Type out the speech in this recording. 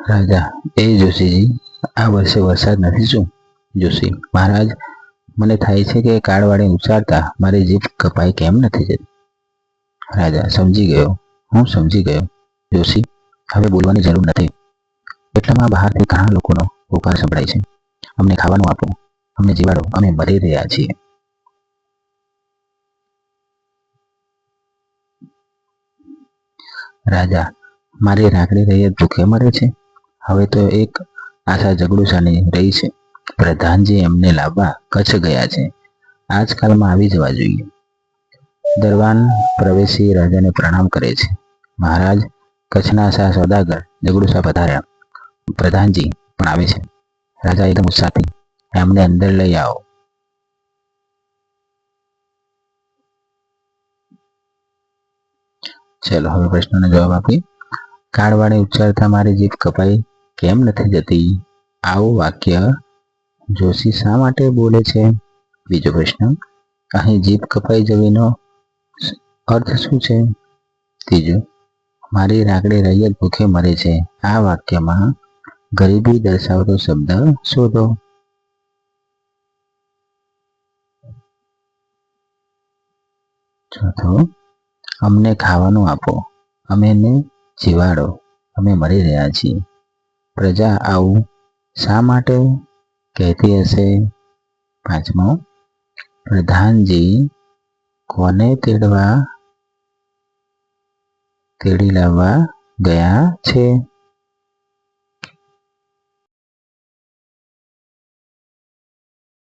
રાજા, એ જોશીજી, આ વર્ષે વરસાદ નથી શું? જોશી, મહારાજ, મને થાય છે કે કાળવાળી ઉચ્ચારતા મારી જીભ કપાઈ કેમ નથી જતી? રાજા, સમજી ગયો. હું સમજી ગયો. જોશી, હવે બોલવાની જરૂર નથી. એટલામાં બહારથી ઘણા લોકોનો ઉપકાર સંભળાય છે. અમને ખાવાનું આપો. અમને જીવાડો. અમે મરી રહ્યા છીએ. રાજા, મારી રાખડી રહીએ ભૂખે મરે છે? હવે તો એક આશા જગડુસાની રહી છે. પ્રધાનજી એમને લાવવા કચ્છ ગયા છે. આજકાલમાં આવી જવા જોઈએ. દરવાન પ્રવેશી રાજાને પ્રણામ કરે છે. મહારાજ, કચ્છના શાહ સૌદાગર જગડુસા પધાર્યા. પ્રધાનજી પણ આવે છે. રાજા એકદમ ઉત્સાહથી એમને અંદર લઈ આવો. ચલો, હવે પ્રશ્નનો જવાબ આપીએ. કાળવાળી ઉચ્ચારતા મારી જીભ કપાઈ. કેમ નથી જતી? આવું વાક્ય જોશી શા માટે બોલે છે? બીજો પ્રશ્ન, અહીં જીભ કપાઈ જવીનો અર્થ શું છે? ત્રીજો, મારી રાગડી રૈયત ભૂખે મરે છે. આ વાક્યમાં ગરીબી દર્શાવતો શબ્દ શોધો. ચોથો, અમને ખાવાનું આપો. અમે ને જીવાડો. અમે મરી રહ્યા છીએ. પ્રજા આવું શા માટે કહેતી હશે? પાંચમો પ્રધાનજી કોને તેડવા તેડી લાવવા ગયા છે?